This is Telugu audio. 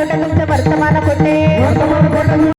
కొట్టే వర్తమాన కొట్టే.